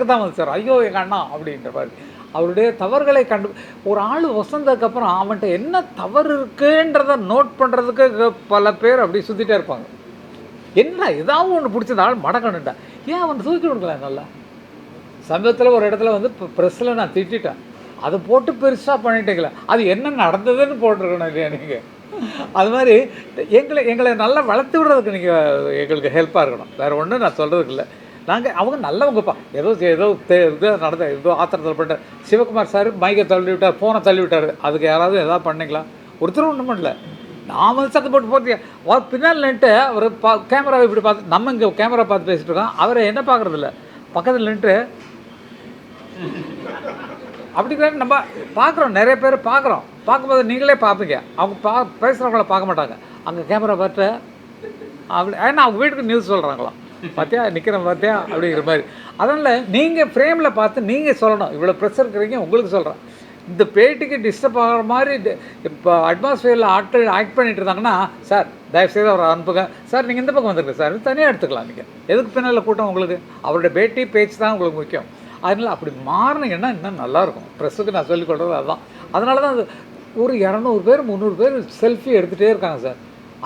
தான் வந்து சார் ஐயோ எங்கள் அண்ணா அப்படின்ற மாதிரி. அவருடைய தவறுகளை கண்டு ஒரு ஆள் வசந்ததுக்கப்புறம் அவன்கிட்ட என்ன தவறு இருக்குன்றத நோட் பண்ணுறதுக்கு பல பேர் அப்படி சுற்றிட்டே இருப்பாங்க. என்ன ஏதாவது ஒன்று பிடிச்ச ஆள் ஏன் அவன் தூக்கி விடுங்களேன் நல்லா சமீபத்தில் ஒரு இடத்துல வந்து இப்போ ப்ரெஸ்ஸில் நான் திட்டிட்டேன். அதை போட்டு பெருசாக பண்ணிட்டீங்களே அது என்ன நடந்ததுன்னு போட்டிருக்கணும் இல்லையா நீங்கள் அது மாதிரி எங்களை எங்களை நல்லா வளர்த்து விடுறதுக்கு நீங்கள் எங்களுக்கு ஹெல்ப்பாக இருக்கணும். வேறு ஒன்றும் நான் சொல்கிறதுக்கு இல்லை. நாங்கள் அவங்க நல்லவங்கப்பா ஏதோ ஏதோ இது நடந்த ஏதோ ஆத்திரத்தில் பண்ணிட்டு சிவகுமார் சார் மைக்கை தள்ளி விட்டார் ஃபோனை தள்ளி விட்டார். அதுக்கு யாராவது எதாவது பண்ணீங்களா? ஒருத்தரும் ஒன்றும் பண்ணல. நாம வந்து சத்தம் போட்டு போட்டியா அவர் பின்னால் நின்ட்டு அவர் பா கேமராவை இப்படி பார்த்து நம்ம இங்கே கேமரா பார்த்து பேசிட்டு இருக்கோம். அவரை என்ன பார்க்குறதில்ல பக்கத்தில் நின்றுட்டு அப்படிங்கிற நம்ம பார்க்குறோம். நிறைய பேர் பார்க்குறோம். பார்க்கும்போது நீங்களே பார்ப்பீங்க. அவங்க பா பேசுகிறவங்கள பார்க்க மாட்டாங்க. அங்கே கேமரா பார்த்து அப்படி ஏன்னா அவங்க வீட்டுக்கு நியூஸ் சொல்கிறாங்களாம் பார்த்தியா நிற்கிறேன் பார்த்தியா அப்படிங்கிற மாதிரி. அதனால் நீங்கள் ஃப்ரேமில் பார்த்து நீங்கள் சொல்லணும். இவ்வளோ ப்ரெஷர் இருக்கிறீங்க உங்களுக்கு சொல்கிறேன் இந்த பேட்டிக்கு டிஸ்டர்ப் ஆகிற மாதிரி இப்போ அட்மாஸ்ஃபியரில் ஆட்கள் ஆக்ட் பண்ணிட்டு இருந்தாங்கன்னா சார் தயவுசெய்து அவரை அனுப்புங்க. சார் நீங்கள் இந்த பக்கம் வந்துருங்க சார் தனியாக எடுத்துக்கலாம் நீங்கள் எதுக்கு பின்னால் கூட்டம் உங்களுக்கு? அவரோட பேட்டி பேச்சு தான் உங்களுக்கு முக்கியம். அதனால் அப்படி மாறினீங்கன்னா இன்னும் நல்லாயிருக்கும் ப்ரெஸ்ஸுக்கு நான் சொல்லிக் கொடுறது அதுதான் அதனால தான் அது ஒரு இரநூறு பேர் முந்நூறு பேர் செல்ஃபி எடுத்துகிட்டே இருக்காங்க சார்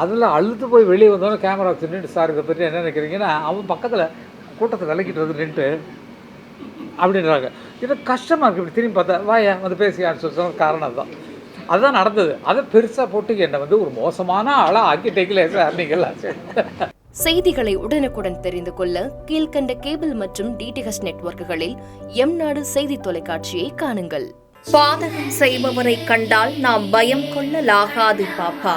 அதில் அழுத்து போய் வெளியே வந்தோன்னே கேமரா வச்சுட்டு சார் இதை பற்றி என்ன நினைக்கிறீங்கன்னா அவன் பக்கத்தில் கூட்டத்தை விளக்கிட்டு வந்து நின்றுட்டு அப்படின்றாங்க. இது கஷ்டமாக இருக்குது இப்படி திரும்பி பார்த்தா வாயா வந்து பேசியான்னு சொல்லி சொன்ன காரணம் அதுதான். அதுதான் நடந்தது. அதை பெருசாக போட்டு என்னை வந்து ஒரு மோசமான ஆளாக ஆக்கிட்டேக்கல சார் நீங்கள் செய்திகளை உடனுக்குடன் தெரிந்து கொள்ள கீழ்க்கண்ட கேபிள் மற்றும் டிடிஹெச் நெட்வொர்க்குகளில் எம் நாடு செய்தி தொலைக்காட்சியை காணுங்கள். பாதகம் செய்பவரை கண்டால் நாம் பயம் கொள்ளலாகாது பாப்பா.